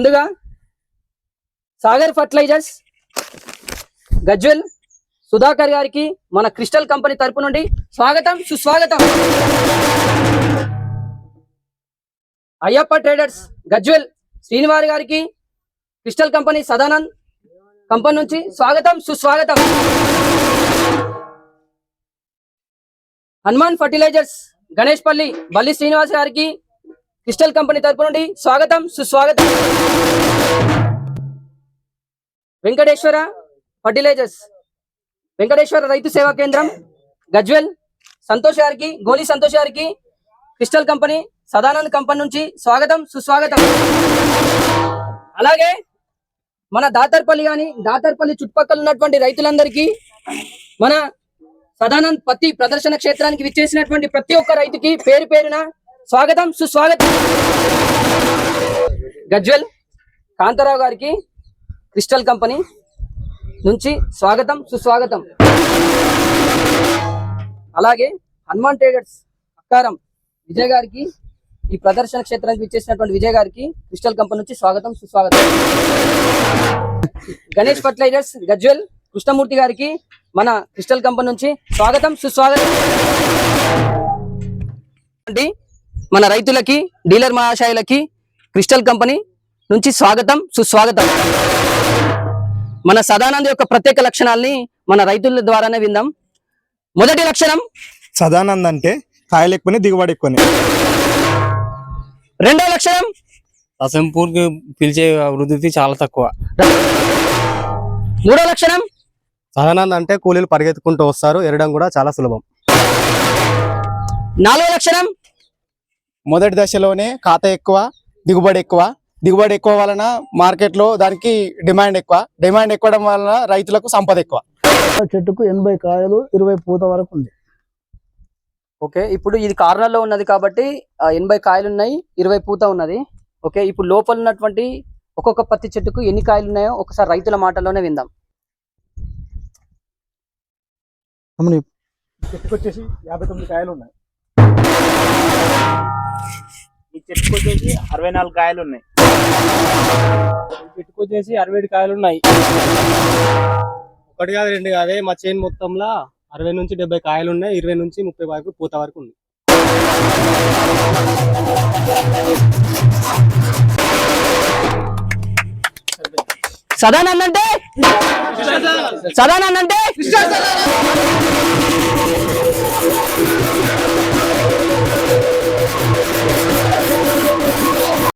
ముందుగా సాగర్ ఫర్టిలైజర్స్ గజ్వెల్ సుధాకర్ గారికి మన క్రిస్టల్ కంపెనీ తరపు నుండి స్వాగతం సుస్వాగతం. అయ్యప్ప ట్రేడర్స్ గజ్వెల్ శ్రీనివారి గారికి క్రిస్టల్ కంపెనీ సదానంద్ కంపెనీ నుంచి స్వాగతం సుస్వాగతం. హనుమాన్ ఫర్టిలైజర్స్ గణేష్ పల్లి బల్లి శ్రీనివాస్ గారికి క్రిస్టల్ కంపెనీ తరపు నుండి స్వాగతం సుస్వాగతం. వెంకటేశ్వర ఫర్టిలైజర్స్. వెంకటేశ్వర రైతు సేవా కేంద్రం గజ్వెల్. సంతోష్ గారికి గోలీ సంతోష్ గారికి క్రిస్టల్ కంపెనీ సదానంద్ కంపెనీ నుంచి స్వాగతం సుస్వాగతం. అలాగే మన దాతర్పల్లి కానీ దాతర్పల్లి చుట్టుపక్కల ఉన్నటువంటి రైతులందరికీ మన సదానంద్ పత్తి ప్రదర్శన క్షేత్రానికి విచ్చేసినటువంటి ప్రతి ఒక్క రైతుకి పేరు పేరున స్వాగతం సుస్వాగతం. గజ్వెల్ కాంతారావు గారికి క్రిస్టల్ కంపెనీ నుంచి స్వాగతం సుస్వాగతం. అలాగే హనుమాన్ ట్రేడర్స్ అక్కారం విజయ్ గారికి ఈ ప్రదర్శన క్షేత్రానికి విచ్చేసినటువంటి విజయ్ గారికి క్రిస్టల్ కంపెనీ నుంచి స్వాగతం సుస్వాగతం. గణేష్ ఫర్టిలైజర్స్ గజ్వెల్ కృష్ణమూర్తి గారికి మన క్రిస్టల్ కంపెనీ నుంచి స్వాగతం సుస్వాగతం. అండి మన రైతులకి డీలర్ మహాశయులకి క్రిస్టల్ కంపెనీ నుంచి స్వాగతం సుస్వాగతం. మన సదానంద్ యొక్క ప్రత్యేక లక్షణాల్ని మన రైతుల ద్వారానే విందాం. మొదటి లక్షణం? సదానంద్ అంటే కాయలు ఎక్కువని దిగుబడి ఎక్కువని. రెండో లక్షణం? అసంపూర్కి పిలిచే వృద్ధి చాలా తక్కువ. మూడో లక్షణం? సదానంద్ అంటే కూలీలు పరిగెత్తుకుంటూ వస్తారు ఎరడం కూడా చాలా సులభం. నాలుగో లక్షణం? మొదటి దశలోనే ఖాతా ఎక్కువ దిగుబడి ఎక్కువ. దిగుబడి ఎక్కువ వలన మార్కెట్లో దానికి డిమాండ్ ఎక్కువ. డిమాండ్ ఎక్కువడం వలన రైతులకు సంపద ఎక్కువ. చెట్టుకు ఎనభై కాయలు ఇరవై పూత వరకు ఉంది. ఓకే ఇప్పుడు ఇది కార్నర్లో ఉన్నది కాబట్టి ఎనభై కాయలు ఉన్నాయి ఇరవై పూత ఉన్నది. ఓకే ఇప్పుడు లోపల ఉన్నటువంటి ఒక్కొక్క పత్తి చెట్టుకు ఎన్ని కాయలు ఉన్నాయో ఒకసారి రైతుల మాటల్లోనే విందాం. చెట్టుకు వచ్చేసి యాభై తొమ్మిది కాయలు ఉన్నాయి. చెట్టుకు వచ్చేసి అరవై నాలుగు కాయలు ఉన్నాయి. చెట్టుకు వచ్చేసి అరవై కాయలు ఉన్నాయి. ఒకటి కాదు రెండు కాదే. మా చేను మొత్తంలో అరవై నుంచి డెబ్బై కాయలు ఉన్నాయి. ఇరవై నుంచి ముప్పై వరకు పూత వరకు ఉంది. సదానంద్ అంటే సదానంద్ అంటే